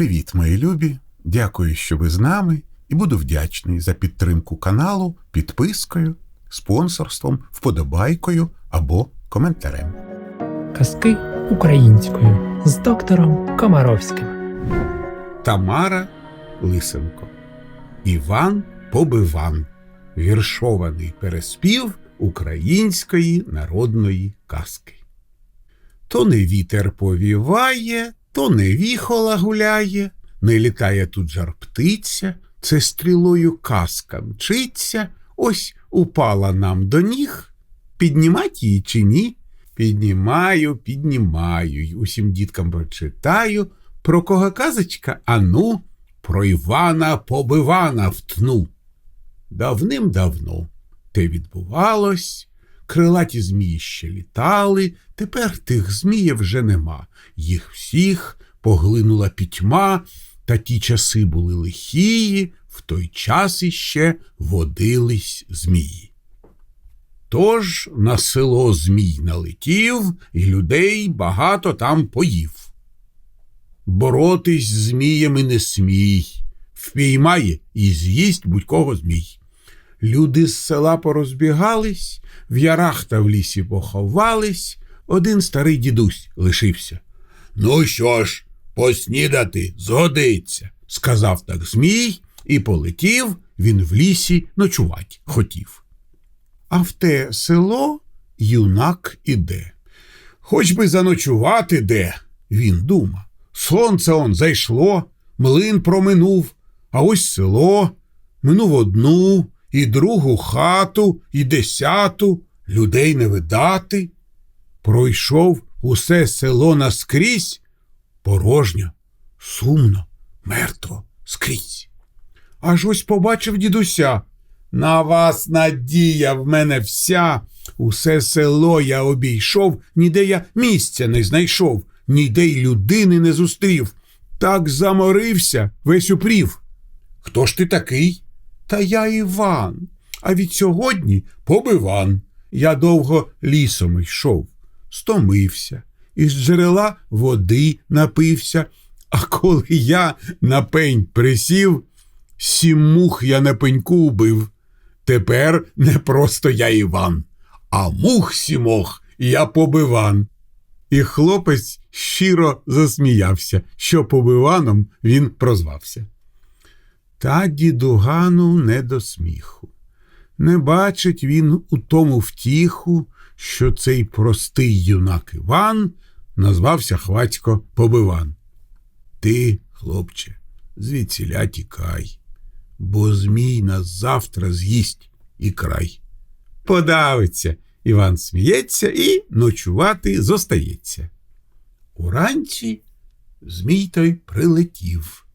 Привіт, мої любі! Дякую, що ви з нами, і буду вдячний за підтримку каналу підпискою, спонсорством, вподобайкою або коментарем. Казки українською з доктором Комаровським. Тамара Лисенко. Іван Побиван. Віршований переспів української народної казки. То не вітер повіває, то не віхола гуляє, не літає тут жар птиця, це стрілою казка мчиться, ось упала нам до ніг. Піднімать її чи ні? Піднімаю, піднімаю, й усім діткам прочитаю. Про кого казочка? Ану, про Івана Побивана втну. Давним-давно те відбувалось, крилаті змії ще літали, тепер тих зміїв вже нема. Їх всіх поглинула пітьма, та ті часи були лихії, в той час іще водились змії. Тож на село змій налетів, і людей багато там поїв. Боротись з зміями не смій, впіймає і з'їсть будь-кого змій. Люди з села порозбігались, в ярах та в лісі поховались, один старий дідусь лишився. Ну що ж, поснідати згодиться, сказав так Змій, і полетів він в лісі ночувать хотів. А в те село юнак іде. Хоч би заночувати де, він дума. Сонце он зайшло, млин проминув, а ось село, минув одну, і другу хату, і десяту, людей не видати. Пройшов усе село наскрізь, порожньо, сумно, мертво скрізь. Аж ось побачив дідуся. На вас надія в мене вся. Усе село я обійшов, ніде я місця не знайшов, ніде й людини не зустрів. Так заморився, весь упрів. Хто ж ти такий? Та я Іван, а від сьогодні побиван. Я довго лісом йшов, стомився, із джерела води напився, а коли я на пень присів, сім мух я на пеньку убив. Тепер не просто я Іван, а мух сімох я побиван. І хлопець щиро засміявся, що побиваном він прозвався. Та дідугану не до сміху. Не бачить він у тому втіху, що цей простий юнак Іван назвався хвацько Побиван. Ти, хлопче, звідсіля тікай, бо змій нас завтра з'їсть і край. Подавиться, Іван сміється і ночувати зостається. Уранці змій той прилетів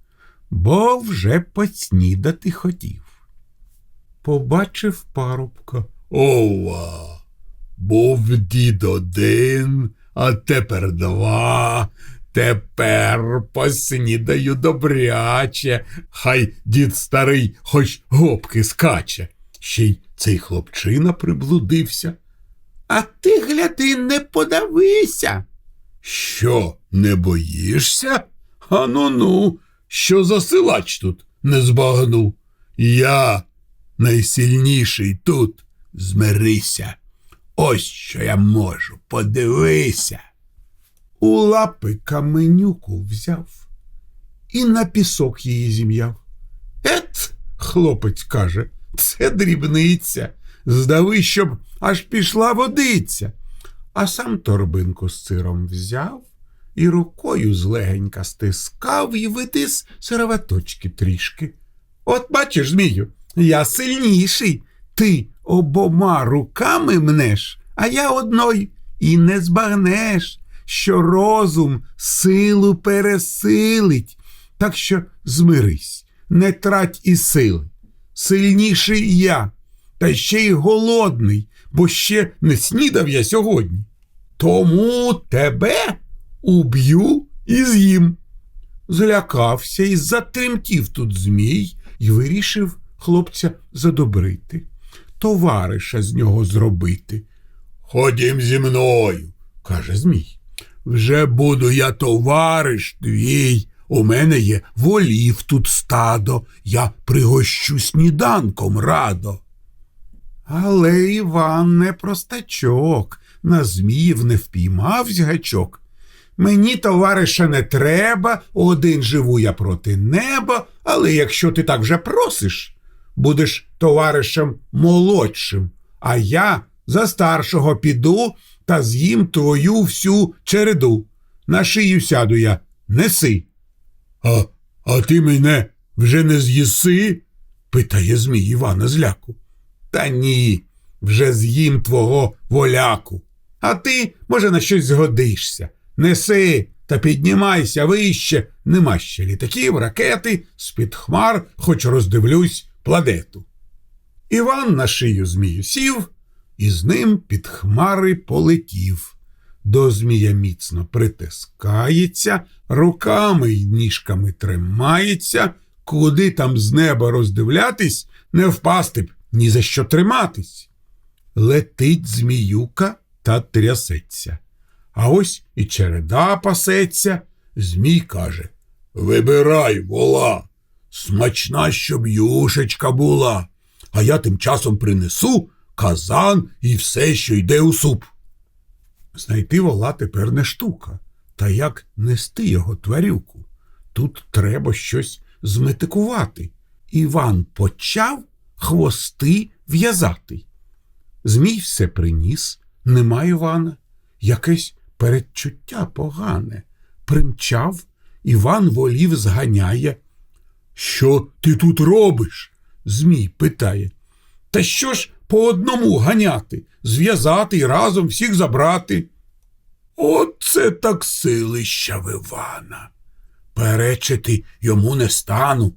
бо вже поснідати хотів. Побачив парубка. Ова, був дід один, а тепер два. Тепер поснідаю добряче, хай дід старий хоч гопки скаче. Ще й цей хлопчина приблудився. А ти, гляди, не подавися. Що, не боїшся? Ану ну, що за силач тут не збагну. Я найсильніший тут змирися. Ось що я можу, подивися. У лапи каменюку взяв і на пісок її зім'яв. Ет, хлопець каже, це дрібниця. Здави, щоб аж пішла водиця. А сам торбинку з сиром взяв і рукою злегенька стискав і витис сироваточки трішки. От бачиш, Змію, я сильніший. Ти обома руками мнеш, а я одною і не збагнеш, що розум силу пересилить. Так що змирись, не трать і сили. Сильніший я, та ще й голодний, бо ще не снідав я сьогодні. Тому тебе уб'ю і з'їм. Злякався і затремтів тут Змій і вирішив хлопця задобрити, товариша з нього зробити. Ходім зі мною, каже Змій. Вже буду я товариш твій, У мене є волів тут стадо, я пригощу сніданком радо. Але Іван не простачок, на зміїв не впіймав гачок. Мені, товариша, не треба, один живу я проти неба, але якщо ти так вже просиш, будеш товаришем молодшим, а я за старшого піду та з'їм твою всю череду. На шию сяду я, неси. А, а ти мене вже не з'їси? питає Змій Івана зляку. Та ні, вже з'їм твого воляку. А ти, може, на щось згодишся. Неси та піднімайся вище, нема ще літаків, ракети, з-під хмар, хоч роздивлюсь планету. Іван на шию змію сів, і з ним під хмари полетів. До змія міцно притискається, руками й ніжками тримається, куди там з неба роздивлятись, не впасти б, ні за що триматись. Летить зміюка та трясеться. А ось і череда пасеться. Змій каже Вибирай, вола, смачна, щоб юшечка була, а я тим часом принесу казан і все, що йде у суп. Знайти вола тепер не штука. Та як нести його тварюку? Тут треба щось зметикувати. Іван почав хвости в'язати. Змій все приніс, нема Івана. Якесь передчуття погане. Примчав, Іван волів зганяє. Що ти тут робиш? Змій питає. Та що ж по одному ганяти, зв'язати і разом всіх забрати? Оце так силища в Івана. Перечити йому не стану.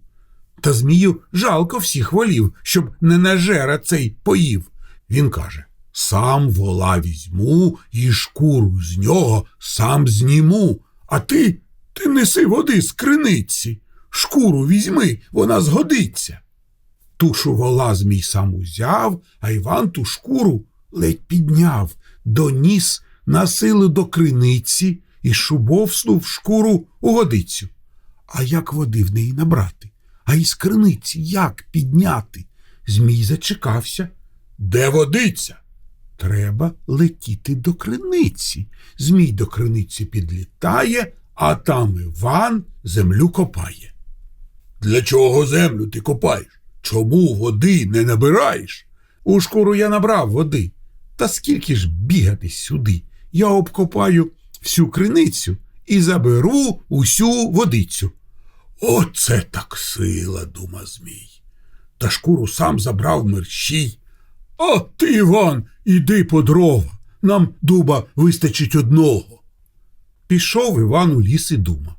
Та Змію жалко всіх волів, щоб не нажера цей поїв. Він каже сам вола візьму і шкуру з нього сам зніму. А ти, ти неси води з криниці. Шкуру візьми, вона згодиться. Тушу вола змій сам узяв, а Іван ту шкуру ледь підняв, доніс на силу до криниці і шубовснув шкуру у водицю. А як води в неї набрати? А із криниці як підняти? Змій зачекався. Де водиця? Треба летіти до криниці. Змій до криниці підлітає, а там Іван землю копає. Для чого землю ти копаєш? Чому води не набираєш? У шкуру я набрав води. Та скільки ж бігати сюди? Я обкопаю всю криницю і заберу усю водицю. Оце так сила, дума Змій. Та шкуру сам забрав мерщій. А ти, Іван, іди по дрова. Нам дуба вистачить одного. Пішов Іван у ліс і дума.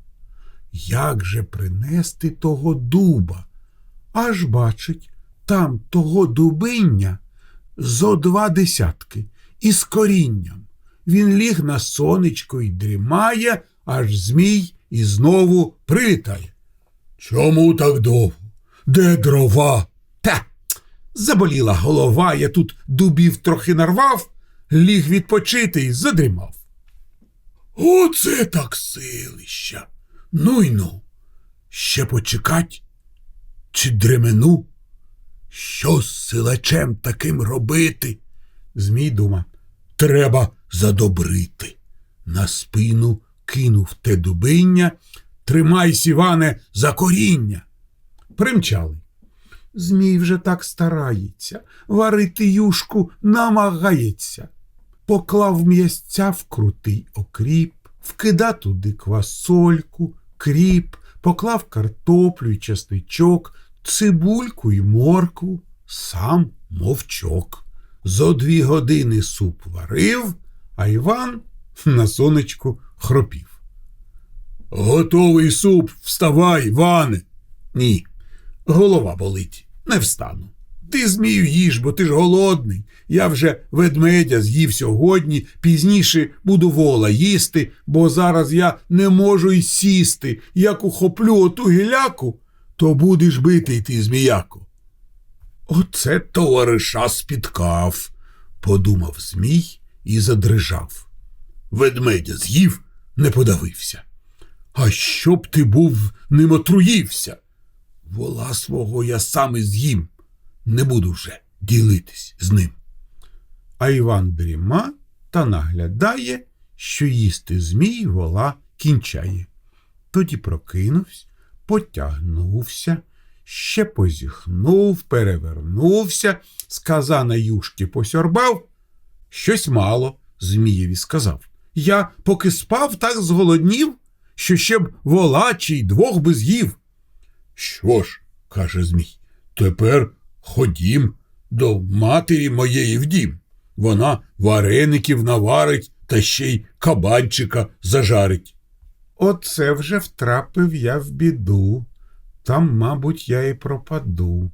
Як же принести того дуба? Аж бачить, там того дубиння зо два десятки із корінням. Він ліг на сонечко й дрімає, аж змій і знову прилітає. Чому так довго? Де дрова? Заболіла голова, я тут дубів трохи нарвав, ліг відпочити і задрімав. Оце так силища. Ну й ну. Ще почекать? Чи дремену? Що з силачем таким робити? Змій дума. Треба задобрити. На спину кинув те дубиння. Тримайся, Іване, за коріння. Примчали. Змій вже так старається, варити юшку намагається. Поклав м'ясця в крутий окріп, вкида туди квасольку, кріп, поклав картоплю й чесничок, цибульку й моркву, сам мовчок. Зо дві години суп варив, а Іван на сонечку хропів. Готовий суп, вставай, Іване. Ні, голова болить, не встану. Ти змію їж, бо ти ж голодний. Я вже ведмедя з'їв сьогодні, пізніше буду вола їсти, бо зараз я не можу й сісти. Як ухоплю оту гіляку, то будеш битий ти, зміяко. Оце товариша спіткав, подумав Змій і задрижав. Ведмедя з'їв, не подавився. А щоб ти був ним отруївся. Вола свого я сам з'їм. Не буду вже ділитись з ним. А Іван дріма та наглядає, що їсти змій вола кінчає. Тоді прокинувся, потягнувся, ще позіхнув, перевернувся, з казана юшки посьорбав. Щось мало, Змієві сказав. Я, поки спав, так зголоднів, що ще б вола чи й двох би з'їв. Що ж, каже Змій, тепер ходім до матері моєї в дім. Вона вареників наварить та ще й кабанчика зажарить. Оце вже втрапив я в біду. Там, мабуть, я і пропаду.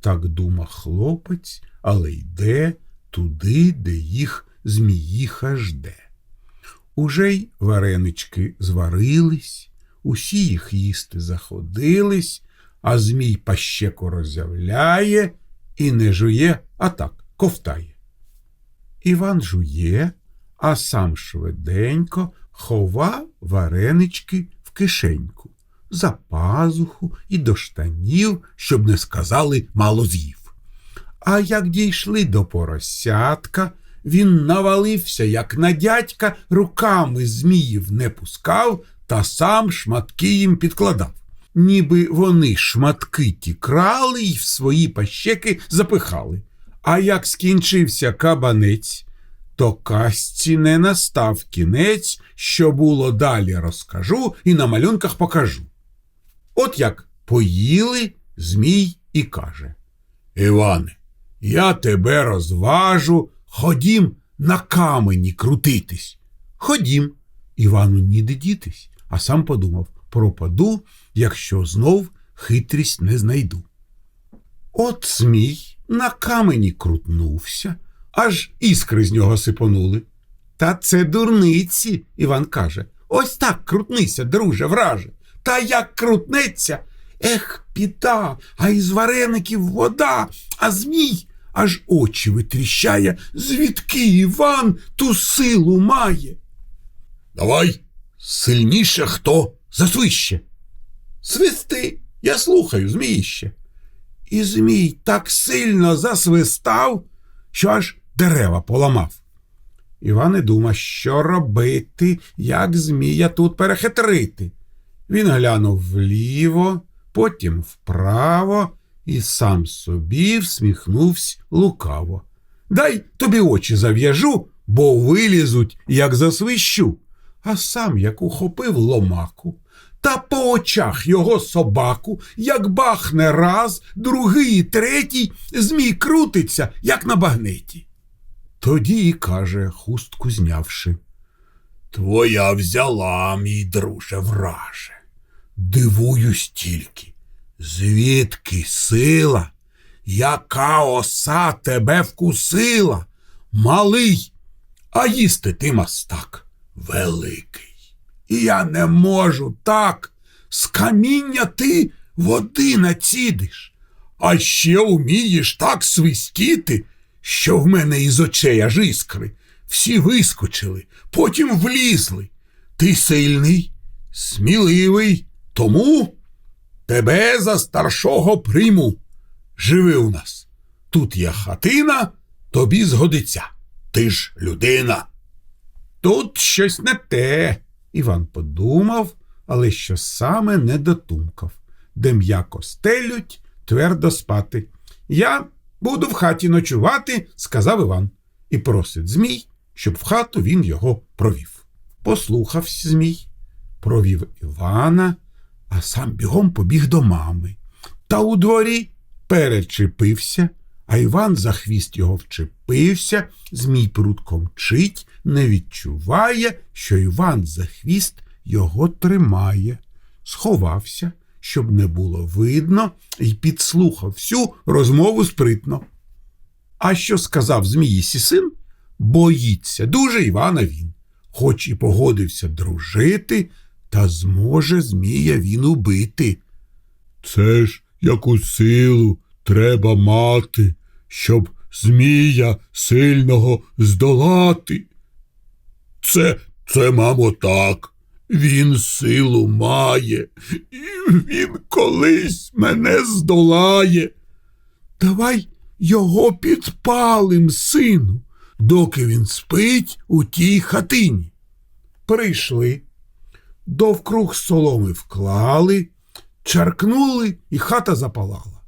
Так дума хлопець, але йде туди, де їх зміїха жде. Уже й варенички зварились, усі їх їсти заходились, а змій пащеку роззявляє і не жує, а так ковтає. Іван жує, а сам швиденько хова варенички в кишеньку, за пазуху і до штанів, щоб не сказали мало з'їв. А як дійшли до поросятка, він навалився, як на дядька, руками зміїв не пускав та сам шматки їм підкладав. Ніби вони шматки ті крали й в свої пащеки запихали. А як скінчився кабанець, то казці не настав кінець, що було далі розкажу і на малюнках покажу. От як поїли, Змій і каже Іване, я тебе розважу, ходім на камені крутитись. Ходім. Івану ніде дітись, а сам подумав пропаду, якщо знов хитрість не знайду. От Змій на камені крутнувся, аж іскри з нього сипонули. Та це дурниці, Іван каже. Ось так крутнися, друже, враже. Та як крутнеться. Ех, біда, а із вареників вода, а змій аж очі витріщає, звідки Іван ту силу має. Давай сильніше хто засвище. Свисти, я слухаю, зміїще. І Змій так сильно засвистав, що аж дерева поламав. Іван і дума, що робити, як Змія тут перехитрити. Він глянув вліво, потім вправо і сам собі всміхнувся лукаво. Дай тобі очі зав'яжу, бо вилізуть, як засвищу. А сам як ухопив ломаку, та по очах його собаку, як бахне раз, другий, третій, змій крутиться, як на багнеті. Тоді і каже, хустку знявши. Твоя взяла, мій друже, враже. Дивуюсь тільки, звідки сила, яка оса тебе вкусила, малий, а їсти ти мастак великий. І я не можу так. З каміння ти води націдиш, а ще умієш так свистіти, що в мене із очей аж іскри. Всі вискочили, потім влізли. Ти сильний, сміливий, тому тебе за старшого прийму. Живи у нас. Тут є хатина, тобі згодиться. Ти ж людина. Тут щось не те. Іван подумав, але що саме не дотумкав. Де м'яко стелють, твердо спати. Я буду в хаті ночувати, сказав Іван, і просить Змій, щоб в хату він його провів. Послухався Змій, провів Івана, а сам бігом побіг до мами. Та у дворі перечепився, а Іван за хвіст його вчепився, Змій прудко мчить, не відчуває, що Іван за хвіст його тримає. Сховався, щоб не було видно, і підслухав всю розмову спритно. А що сказав Зміїсі син? Боїться дуже Івана він, хоч і погодився дружити, та зможе Змія він убити. Це ж яку силу треба мати, щоб Змія сильного здолати. Це, це, мамо, так. Він силу має, і він колись мене здолає. Давай його підпалим, сину, доки він спить у тій хатині. Прийшли, довкруг соломи вклали, чаркнули, і хата запалала.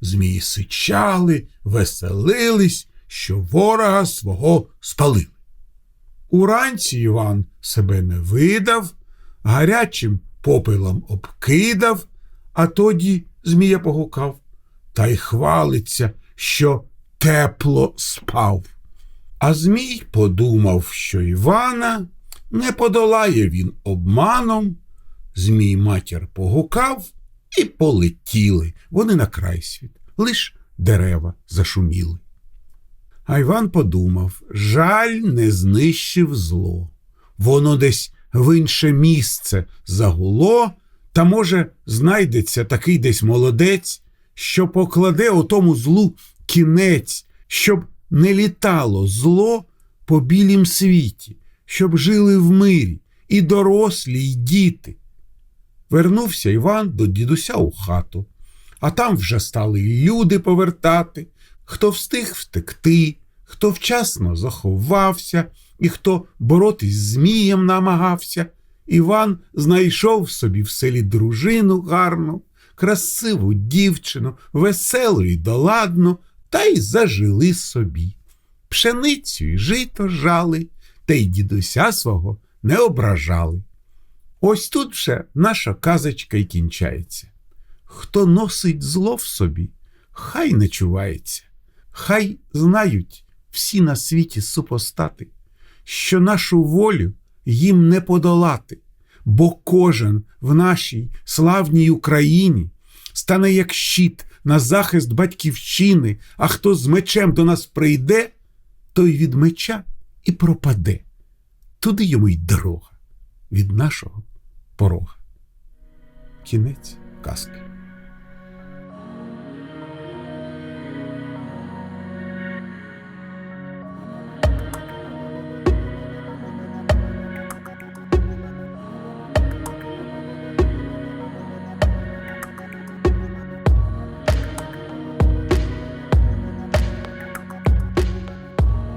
Змії сичали, веселились, що ворога свого спалили. Уранці Іван себе не видав, гарячим попелом обкидав, а тоді Змія погукав та й хвалиться, що тепло спав. А Змій подумав, що Івана не подолає він обманом. Змій матір погукав і полетіли вони на край світ, лиш дерева зашуміли. А Іван подумав жаль не знищив зло. Воно десь в інше місце загуло, та, може, знайдеться такий десь молодець, що покладе отому злу кінець, щоб не літало зло по білім світі, щоб жили в мирі і дорослі, й діти. Вернувся Іван до дідуся у хату, а там вже стали й люди повертати, хто встиг втекти, хто вчасно заховався, і хто боротись Змієм намагався. Іван знайшов собі в селі дружину гарну, красиву дівчину, веселу й доладну, та й зажили собі. Пшеницю й жито жали, та й дідуся свого не ображали. Ось тут вже наша казочка й кінчається. Хто носить зло в собі, хай не чувається, хай знають всі на світі супостати, що нашу волю їм не подолати, бо кожен в нашій славній Україні стане як щит на захист батьківщини, а хто з мечем до нас прийде, той від меча і пропаде. Туди йому й дорога від нашого порога. Кінець казки.